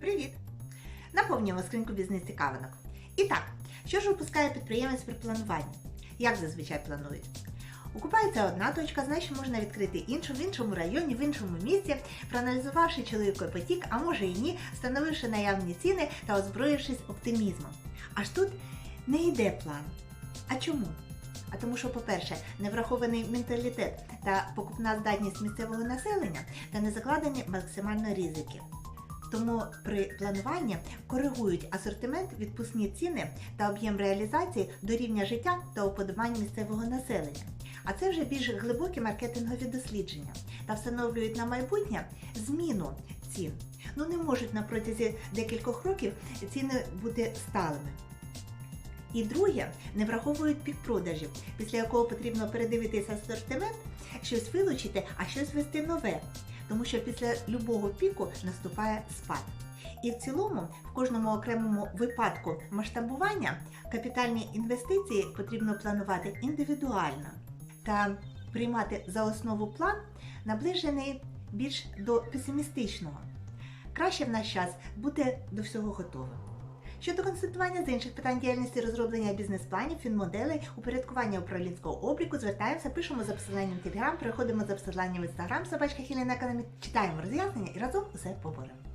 Привіт! Наповнюємо скриньку бізнес-цікавинок. І так, що ж випускає підприємець при плануванні? Як зазвичай планують? Окупається одна точка, значить можна відкрити іншу в іншому районі, в іншому місці, проаналізувавши чоловікой потік, а може і ні, встановивши наявні ціни та озброївшись оптимізмом. Аж тут не йде план. А чому? А тому, що, по-перше, не врахований менталітет та покупна здатність місцевого населення та не закладені максимально ризики. Тому при плануванні коригують асортимент, відпускні ціни та об'єм реалізації до рівня життя та уподобань місцевого населення. А це вже більш глибокі маркетингові дослідження та встановлюють на майбутнє зміну цін. Ну не можуть на протязі декількох років ціни бути сталими. І друге, не враховують пік продажів, після якого потрібно передивитися асортимент, щось вилучити, а щось ввести нове. Тому що після любого піку наступає спад. І в цілому, в кожному окремому випадку масштабування капітальні інвестиції потрібно планувати індивідуально та приймати за основу план, наближений більш до песимістичного. Краще в наш час бути до всього готовим. Щодо консультування з інших питань діяльності розроблення бізнес-планів, фінмоделей, упорядкування управлінського обліку, звертаємося, пишемо за посиланням Телеграм, переходимо за посиланням Інстаграм, собачка Хіліна Економіт, читаємо роз'яснення і разом усе поборемо.